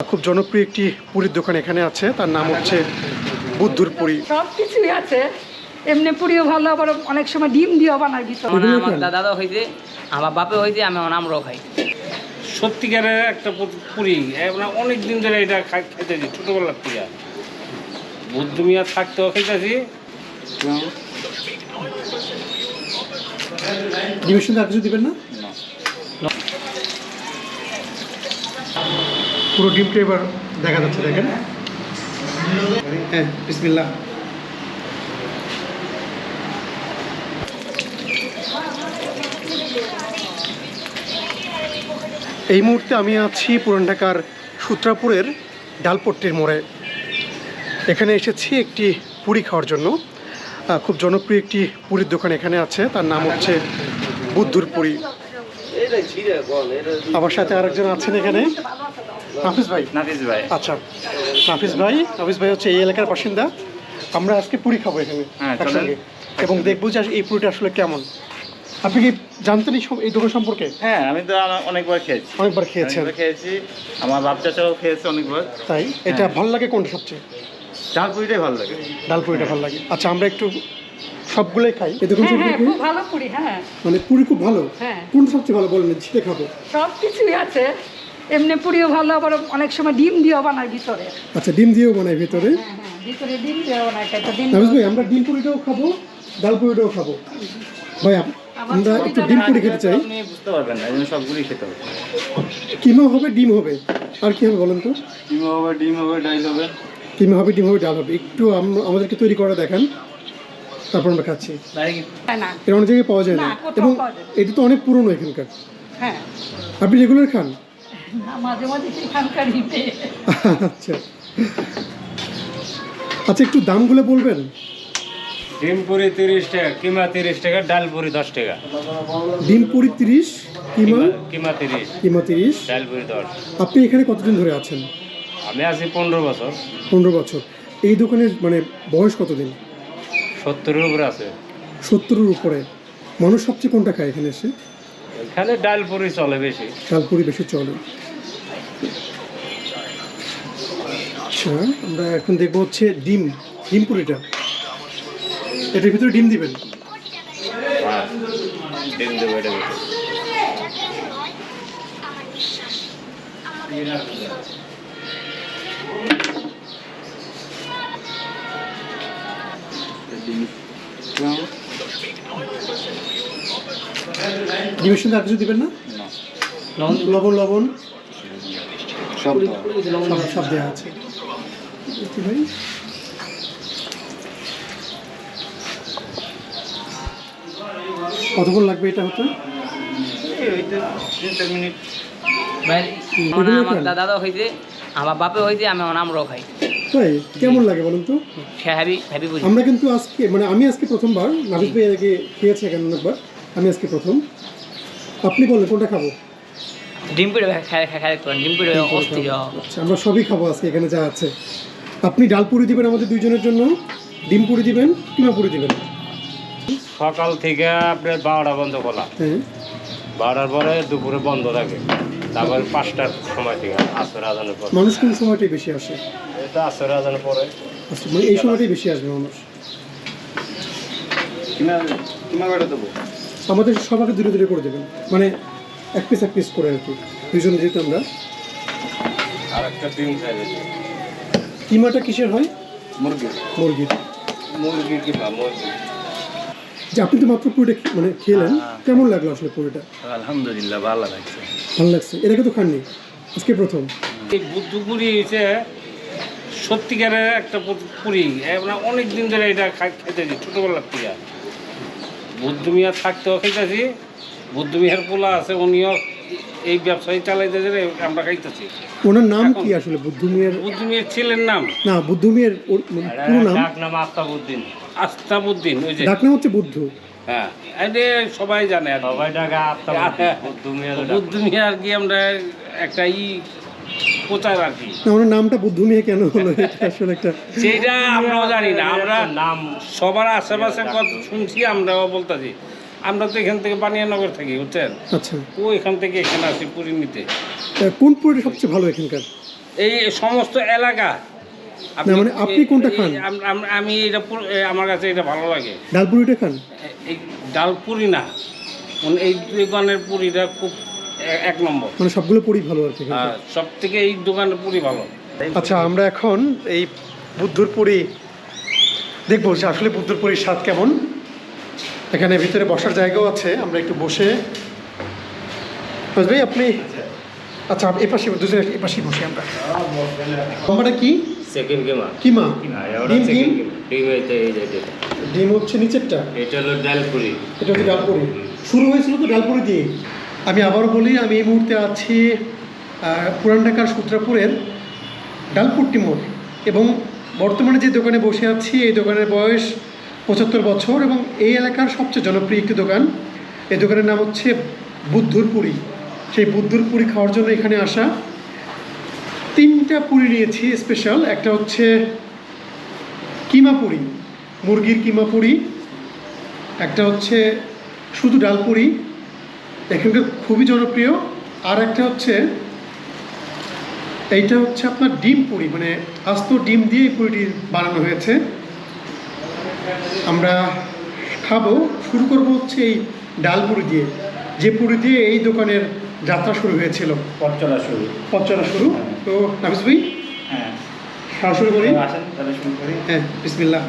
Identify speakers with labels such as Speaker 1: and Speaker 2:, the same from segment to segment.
Speaker 1: খুব জনপ্রিয় একটি পুরীর দোকান এখানে আছে। তার নাম হচ্ছে বুদ্ধুর পুরী।
Speaker 2: সব কিছুই আছে। এমনি পুরিও ভালো আবার অনেক সময় ডিম দিয়েও বানায় ভিতরে
Speaker 3: আমার? দাদা হইতে আমার বাপে হইতে আমি আমার আমরাও খাই।
Speaker 4: সত্যিকারের একটা পুরি অনেক দিন ধরে এটা খাইতেছি ছোটোবেলার থেকে বুদ্ধ মিয়া থাকতেও খাইতেছি
Speaker 1: ডিমের সঙ্গে আর কিছু দিবেন না। পুরো ডিমটা এবার দেখা যাচ্ছে দেখেন। হ্যাঁ এই মুহূর্তে আমি আছি পুরান ঢাকার সূত্রাপুরের ডালপট্টির মোড়ে। এখানে এসেছি একটি পুরি খাওয়ার জন্য। খুব জনপ্রিয় একটি পুরীর দোকান এখানে আছে তার নাম হচ্ছে বুদ্ধুর পুরি। আমার সাথে আরেকজন আছেন এখানে। নাফিস ভাই?
Speaker 4: নাফিস ভাই।
Speaker 1: আচ্ছা নাফিস ভাই নাফিস ভাই হচ্ছে এই এলাকার বাসিন্দা। আমরা আজকে পুরি খাব এখানে
Speaker 4: হ্যাঁ,
Speaker 1: একসঙ্গে। এবং দেখব যে এই পুরিটা আসলে কেমন। আপনি কি জানতেন এই দোকান সম্পর্কে?
Speaker 5: হ্যাঁ আমি তো অনেকবার খেয়েছি।
Speaker 1: অনেকবার খেয়েছেন।
Speaker 5: খেয়েছি। আমার বাপ চাচাও খেয়েছে অনেকবার।
Speaker 1: তাই? এটা
Speaker 5: হ্যাঁ।
Speaker 1: ভালো লাগে কোনটা সবচেয়ে?
Speaker 5: চাল পুরিটাই ভালো লাগে।
Speaker 1: ডাল পুরিটা ভালো লাগে। আচ্ছা আমরা একটু সবগুলোই খাই। এই
Speaker 2: হ্যাঁ
Speaker 1: সম্পর্কে
Speaker 2: খুব ভালো পুরি
Speaker 1: মানে পুরি খুব ভালো।
Speaker 2: হ্যাঁ।
Speaker 1: কোনটা সবচেয়ে ভালো বলেন সেটা খাব।
Speaker 2: সব কিছুই আছে। এমনি পুরিও ভালো আবার অনেক সময় ডিম দিয়েও বানায় ভিতরে।
Speaker 1: আচ্ছা ডিম দিয়েও বানায় ভেতরে?
Speaker 2: হ্যাঁ হ্যাঁ ভিতরে ডিম দিয়েও বানায় খাইতে ডিম
Speaker 1: ভাই আমরা ডিম পুরিটাও খাব ডাল পুরিটাও খাব। ভাই
Speaker 2: আমরা
Speaker 1: একটু ডিম পুরি খেতে চাই।
Speaker 5: আপনি বুঝতে পারবেন না এই সবগুলি খেতে হবে।
Speaker 1: কিমা হবে ডিম হবে? আর কি হবে বলেন তো?
Speaker 5: ডিম হবে ডিম হবে ডাইল হবে।
Speaker 1: কিমা হবে ডিম হবে ডাল হবে। একটু আমাদেরকে তৈরি করে দেখান। তারপর আমরা খাচ্ছি।
Speaker 2: হয় না।
Speaker 1: এটা অনেক জায়গায় পাওয়া যায় না। এবং এটা তো অনেক পুরনো এখানকার।
Speaker 2: হ্যাঁ।
Speaker 1: আপনি রেগুলার খান?
Speaker 2: না, মাঝে মাঝে সেখানকার হিটে
Speaker 1: আচ্ছা। আচ্ছা একটু দামগুলো বলবেন?
Speaker 4: ডিম পুরি তিরিশ টাকা কিমা তিরিশ টাকা ডাল পুরি দশ টাকা।
Speaker 1: ডিম পুরি তিরিশ কিমা?
Speaker 4: কিমা তিরিশ।
Speaker 1: কিমা তিরিশ।
Speaker 4: ডাল পুরি দশ।
Speaker 1: আপনি এখানে কতদিন ধরে আছেন?
Speaker 4: আমি আছি পনেরো বছর।
Speaker 1: পনেরো বছর। এই দোকানের মানে বয়স কতদিন?
Speaker 4: সত্তরের উপরে আছে।
Speaker 1: সত্তরের উপরে। মানুষ সবচেয়ে কোনটা খায় এখানে এসে?
Speaker 4: এখানে ডাল পুরি চলে বেশি।
Speaker 1: ডালপুরি বেশি চলে। আচ্ছা আমরা এখন দেখব হচ্ছে ডিম ডিম পুরিটা। এটার ভিতরে ডিম দিবেন?
Speaker 4: ডিম দেবো এটা বেশি।
Speaker 1: ডিমের সঙ্গে আর কিছু দিবেন না? লবণ লবণ
Speaker 5: সব
Speaker 1: সব সব দেওয়া আছে। ভাই কতক্ষণ লাগবে এটা হতে?
Speaker 3: আমার? দাদা হইতে আমার বাপে হইতে আমি আমার আমরাও খাই
Speaker 1: তাই? কেমন লাগে বলুন তো? আমরা কিন্তু আজকে মানে আমি আজকে প্রথমবার নাবিদ ভাই আগে খেয়েছে কেন অনেকবার। আমি আজকে প্রথম। আপনি বলেন কোনটা খাব?
Speaker 3: ডিম অস্থির।
Speaker 1: আচ্ছা আমরা সবই খাব আজকে এখানে যা আছে। আপনি ডাল পুরি দিবেন আমাদের দুইজনের জন্য ডিম পুরি দিবেন কিমা পুরি দিবেন?
Speaker 4: সকাল থেকে আপনার বারোটা বন্ধ খোলা।
Speaker 1: হ্যাঁ।
Speaker 4: বারোটার পরে দুপুরে বন্ধ থাকে। তারপরে পাঁচটার সময় থেকে আসর আজানের পর।
Speaker 1: মানুষ কোন সময়টাই বেশি আসে?
Speaker 4: এটা আসর আজানের পরে।
Speaker 1: আচ্ছা মানে এই সময়টাই বেশি আসবে মানুষ।
Speaker 5: কিমা কিমা কয়টা দেবো?
Speaker 1: আমাদের সবাইকে দূরে দূরে করে দেবেন। মানে এক পিস এক পিস করে আর কি। দুজনে যেহেতু আমরা
Speaker 4: আর একটা ডিম
Speaker 1: কিমাটা কিসের হয়?
Speaker 5: মুরগি।
Speaker 1: মুরগির
Speaker 4: মুরগি কিংবা মুরগি?
Speaker 1: যে আপনি তো মাত্র পুরিটা মানে খেলেন। কেমন লাগল আসলে পুরিটা?
Speaker 5: আলহামদুলিল্লাহ ভালো লাগছে।
Speaker 1: ভালো লাগছে। এর আগে তো খাননি। আজকে প্রথম।
Speaker 4: এই বুদ্ধপুরি হচ্ছে সত্যিকারের একটা পুরি। আমরা অনেক দিন ধরে এটা খা- খাইতেছি ছোটোবেলার থেকে। বুদ্ধ মিয়া থাকতেও খাইতেছি বুদ্ধ মিয়ার পোলা আছে উনিও এই ব্যবসায়ী চালাইতেছে রে, আমরা খাইতেছি।
Speaker 1: ওনার নাম কি আসলে বুদ্ধ মিয়ার
Speaker 4: বুদ্ধ মিয়ার ছেলের নাম?
Speaker 1: না বুদ্ধ মিয়ার ওর মানে পুরো নাম?
Speaker 4: ডাক নাম আস্তাবুদ্দিন আস্তাবুদ্দিন ওই যে।
Speaker 1: ডাক নাম হচ্ছে বুদ্ধ?
Speaker 4: হ্যাঁ এটা সবাই জানে সবাই ডাকা বুদ্ধ মিয়া বুদ্ধ মিয়া আর কি আমরা একটা ই প্রচার আর কি
Speaker 1: ওনার নামটা বুদ্ধ মিয়া কেন হলো? এটা আসলে একটা
Speaker 4: সেইটা আমরাও জানি না। আমরা নাম সবার আশেপাশে কথা শুনছি আমরাও বলতেছি। আমরা তো এখান থেকে বানিয়ানগর থাকি বুঝছেন?
Speaker 1: আচ্ছা।
Speaker 4: ও এখান থেকে এখানে আসি পুরী নিতে
Speaker 1: কোন পুরিটা সবচেয়ে ভালো এখানকার?
Speaker 4: এই সমস্ত এলাকা।
Speaker 1: মানে আপনি কোনটা খান?
Speaker 4: আম- এটা আমার কাছে এটা ভালো লাগে।
Speaker 1: ডাল পুরিটা খান
Speaker 4: এই ডাল পুরি না এই দোকানের পুরিটা খুব এক নম্বর।
Speaker 1: মানে সবগুলো পুরি ভালো আর কি
Speaker 4: সব থেকে এই পুরি ভালো।
Speaker 1: আচ্ছা আমরা এখন এই বুদ্ধর পুরি দেখব যে আসলে বুদ্ধর পুরীর স্বাদ কেমন। এখানে ভিতরে বসার জায়গাও আছে আমরা একটু বসে। ভাই আপনি আচ্ছা এ পাশে দুজনে এ পাশেই বসি আমরা। লম্বাটা কি?
Speaker 6: সেকেন্ড গেম
Speaker 1: কিমা? ডিম ডিম?
Speaker 6: ডিম যে
Speaker 1: ডিম হচ্ছে নিচেরটা?
Speaker 6: এটা হলো ডাল পুরি
Speaker 1: এটা হচ্ছে ডালপুরি। শুরু হয়েছিল তো ডালপুরি দিয়ে? আমি আবারও বলি, আমি এই মুহূর্তে আছি পুরান ঢাকার সূত্রাপুরের ডালপুট্টি মোড় এবং বর্তমানে যে দোকানে বসে আছি, এই দোকানের বয়স পঁচাত্তর বছর এবং এই এলাকার সবচেয়ে জনপ্রিয় একটি দোকান। এই দোকানের নাম হচ্ছে বুদ্ধুর পুরি। সেই বুদ্ধুর পুরি খাওয়ার জন্য এখানে আসা। তিনটা পুরি নিয়েছি স্পেশাল একটা হচ্ছে কিমা পুরি, মুরগির কিমা পুরি, একটা হচ্ছে শুধু ডাল পুরি এখানকার খুবই জনপ্রিয়। আর একটা হচ্ছে এইটা হচ্ছে আপনার ডিম পুরি মানে আস্ত ডিম দিয়ে এই পুরিটি বানানো হয়েছে। আমরা খাব শুরু করব হচ্ছে এই ডাল পুরি দিয়ে। যে পুরি দিয়ে এই দোকানের যাত্রা শুরু হয়েছিল।
Speaker 5: পথচলা শুরু।
Speaker 1: পথচলা শুরু। তো নাফিস ভাই?
Speaker 5: হ্যাঁ
Speaker 1: শুরু করি।
Speaker 5: আসেন তাহলে শুরু করি।
Speaker 1: হ্যাঁ বিসমিল্লাহ।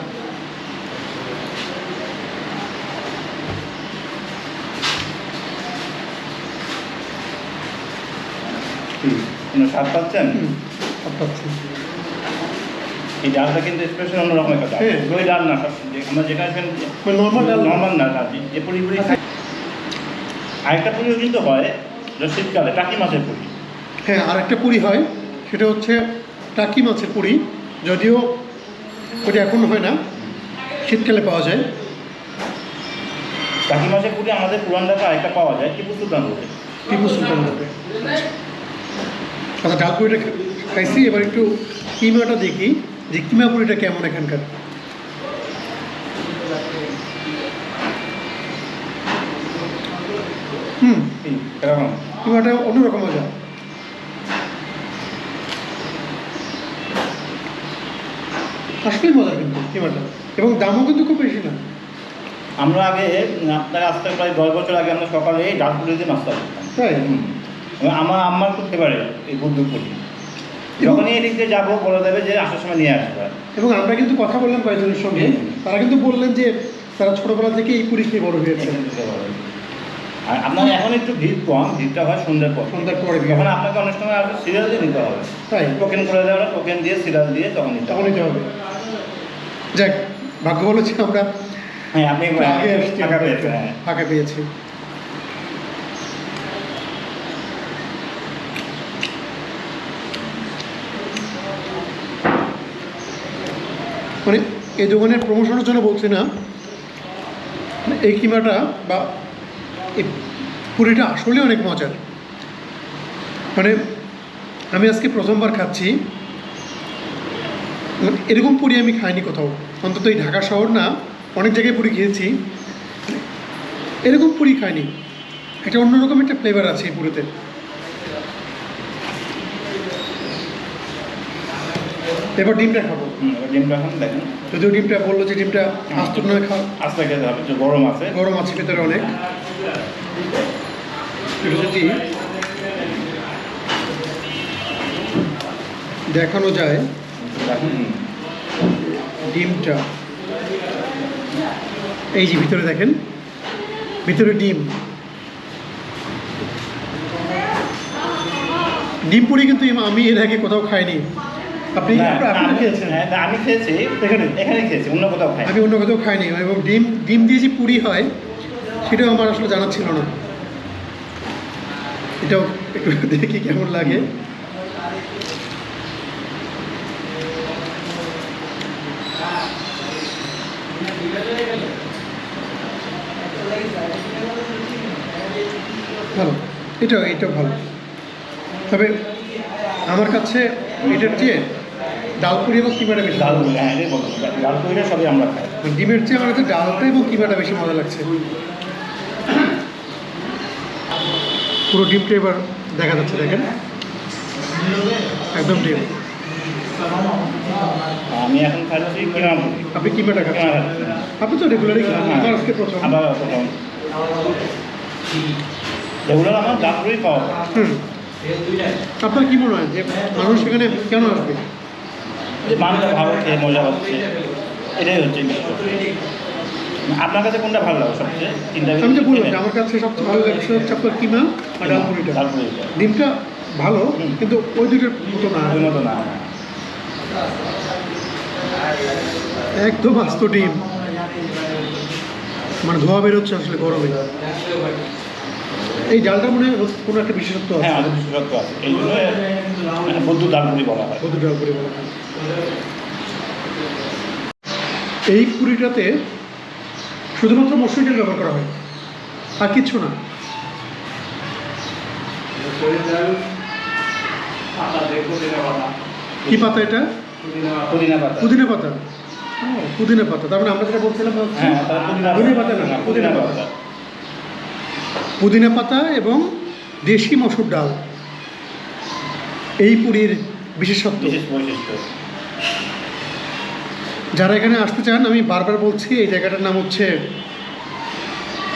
Speaker 5: কি? স্বাদ পাচ্ছেন। এই ডালটা কিন্তু স্পেশাল অন্যরকম একটা ডাল।
Speaker 1: হ্যাঁ।
Speaker 5: দই ডাল না আমরা যেটা
Speaker 1: মানে normal ডাল।
Speaker 5: নর্মাল না ডাল। যে- পুরি পুরি আরেকটা পুরিও কিন্তু হয় শীতকালে টাকি মাছের পুরি।
Speaker 1: হ্যাঁ আর একটা পুরি হয় সেটা হচ্ছে টাকি মাছের পুরি। যদিও ওটা এখন হয় না শীতকালে পাওয়া যায়।
Speaker 5: টাকি মাছের পুরি আমাদের পুরান ঢাকা আরেকটা পাওয়া যায় টিপু সুলতান রোডে।
Speaker 1: টিপু সুলতান রোডে। আচ্ছা ডাল পুরিটা খা- খাইছি এবার একটু কিমাটা দেখি যে কিমা পুরিটা কেমন এখানকার। হুম কিমাটা অন্যরকম মজা। আসলেই মজা কিন্তু কিমাটা এবং দামও কিন্তু খুব বেশি না।
Speaker 5: আমরা আগে আপনার আজ প্রায় দশ বছর আগে আমরা সকালে এই ডাল পুরি দিয়ে নাস্তা করতাম।
Speaker 1: তাই?
Speaker 5: আমার আম্মার খুব ফেভারিট এই বুদ্ধ পুরি যখনই এদিক দিয়ে যাব বলে দেবে যে আসার সময় নিয়ে আসবে।
Speaker 1: এবং আমরা কিন্তু কথা বললাম কয়েকজনের সঙ্গে। তারা কিন্তু বললেন যে তারা ছোটবেলা থেকে এই পুরি খেয়ে বড় হয়েছে।
Speaker 5: আর আপনার এখন একটু ভিড় কম ভিড়টা হয় সন্ধ্যার পর।
Speaker 1: সন্ধ্যার পরে।
Speaker 5: তখন আপনাকে অনেক সময় আসবে সিরিয়াল দিয়ে নিতে হবে।
Speaker 1: তাই?
Speaker 5: টোকেন করে দেওয়া টোকেন দিয়ে সিরিয়াল দিয়ে তখন নিতে
Speaker 1: তখন
Speaker 5: হবে।
Speaker 1: নিতে হবে। যাক ভাগ্য বলেছি আমরা।
Speaker 5: হ্যাঁ আপনি
Speaker 1: আমরা
Speaker 5: হ্যাঁ।
Speaker 1: ফাঁকা পেয়েছি। মানে এই দোকানের প্রমোশনের জন্য বলছি না। মানে এই কিমাটা বা এই পুরিটা আসলে অনেক মজার। মানে আমি আজকে প্রথমবার খাচ্ছি। মানে এরকম পুরি আমি খাইনি কোথাও। অন্তত এই ঢাকা শহর না, অনেক জায়গায় পুরি খেয়েছি। এরকম পুরি খাইনি। একটা অন্যরকম একটা ফ্লেভার আছে এই পুরিতে। এবার ডিমটা খাব।
Speaker 5: এবার ডিমটা এখন দেখেন।
Speaker 1: যদিও ডিমটা বলল যে ডিমটা আস্ত নয় খাও
Speaker 5: আস্তে খেতে হবে গরম আছে।
Speaker 1: গরম আছে ভেতরে অনেক। এটা যদি দেখানো যায়। ডিমটা। এই যে ভিতরে দেখেন ভিতরে ডিম। ডিম পুরি কিন্তু আমি এর আগে কোথাও খাইনি। আপনি
Speaker 5: আমি-
Speaker 1: খেয়েছেন?
Speaker 5: হ্যাঁ, আমি খেয়েছি।
Speaker 1: এখানে?
Speaker 5: এখানে খেয়েছি অন্য কোথাও খাই
Speaker 1: আমি অন্য কোথাও খাইনি এবং ডিম ডিম দিয়ে যে পুরি হয় সেটাও আমার আসলে জানা ছিল না। এটাও একটু দেখি কেমন লাগে। ভালো এটাও এটাও ভালো। তবে আমার কাছে এটার চেয়ে ডালপুরি এবং কিমাটা বেশি
Speaker 5: ডাল হ্যাঁ এটাই ডাল পুরিটা সবই আমরা খাই।
Speaker 1: ডিমের চেয়ে আমার কাছে ডালটা এবং কিমাটা বেশি মজা লাগছে? পুরো ডিমটা এবার দেখা যাচ্ছে দেখেন। একদম ডিম।
Speaker 5: আমি এখন খাচ্ছি কিমা
Speaker 1: আপনি কিমাটা খাচ্ছেন? আপনি তো রেগুলারই খান
Speaker 5: হ্যাঁ।
Speaker 1: আমার আজকে প্রথম।
Speaker 5: আবার আমার ডাল পুরি খাওয়া।
Speaker 1: আপনার কি মনে হয় যে মানুষ সেখানে কেন আসবে?
Speaker 5: যে ভালো খেয়ে মজা হচ্ছে। এটাই হচ্ছে আপনার কাছে কোনটা ভালো লাগে সবচেয়ে? তিনটা
Speaker 1: আমার কাছে সবচেয়ে ভালো লাগছে হচ্ছে আপনার কিমা আর ডিমটা ভালো কিন্তু ওই দুটোর মতো না।
Speaker 5: ওই মতো না।
Speaker 1: একদম আস্ত ডিম। মানে ধোয়া বেরোচ্ছে আসলে গরমে। এই ডালটা মনে হয় কোনো একটা বিশেষত্ব আছে?
Speaker 5: হ্যাঁ বিশেষত্ব আছে। এই জন্য মানে বলা হয়।
Speaker 1: বলা হয়। এই পুরিটাতে শুধুমাত্র মসুর ডাল ব্যবহার করা হয়। আর কিচ্ছু না। কি পাতা এটা?
Speaker 5: পুদিনা পাতা।
Speaker 1: পুদিনা পাতা ও, পুদিনা পাতা। তার মানে আমরা যেটা বলছিলাম
Speaker 5: হ্যাঁ পুদিনা
Speaker 1: পাতা না পুদিনা পাতা। পুদিনা পাতা এবং দেশি মসুর ডাল। এই পুরীর বিশেষত্ব।
Speaker 5: বৈশিষ্ট্য।
Speaker 1: যারা এখানে আসতে চান আমি বারবার বলছি এই জায়গাটার নাম হচ্ছে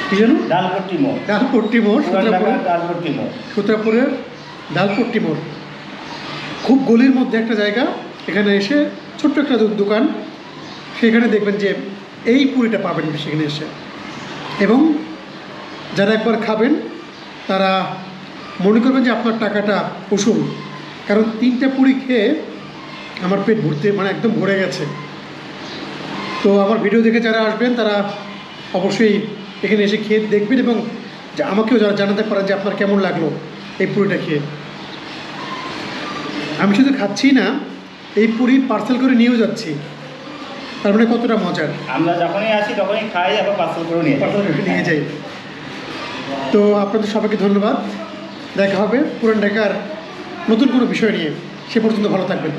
Speaker 1: কি জানো
Speaker 5: ডালপট্টি মোড়।
Speaker 1: ডালপট্টি মোড় সূত্রাপুরের
Speaker 5: ডালপট্টি মোড়।
Speaker 1: সূত্রাপুরের ডালপট্টি মোড়। খুব গলির মধ্যে একটা জায়গা এখানে এসে ছোট্ট একটা দোকান সেখানে দেখবেন যে এই পুরিটা পাবেন সেখানে এসে। এবং যারা একবার খাবেন তারা মনে করবেন যে আপনার টাকাটা উসুল। কারণ তিনটা পুরি খেয়ে আমার পেট ভরতে মানে একদম ভরে গেছে। তো আমার ভিডিও দেখে যারা আসবেন তারা অবশ্যই এখানে এসে খেয়ে দেখবেন এবং আমাকেও যারা জানাতে পারেন যে আপনার কেমন লাগল এই পুরিটা খেয়ে। আমি শুধু খাচ্ছি না এই পুরি পার্সেল করে নিয়েও যাচ্ছি। তার মানে কতটা মজার।
Speaker 5: আমরা যখনই আসি তখনই খাই আবার পার্সেল করে নিয়ে।
Speaker 1: পার্সেল করে নিয়ে যাই। তো আপনাদের সবাইকে ধন্যবাদ। দেখা হবে পুরান ঢাকার নতুন কোনো বিষয় নিয়ে। সে পর্যন্ত ভালো থাকবেন।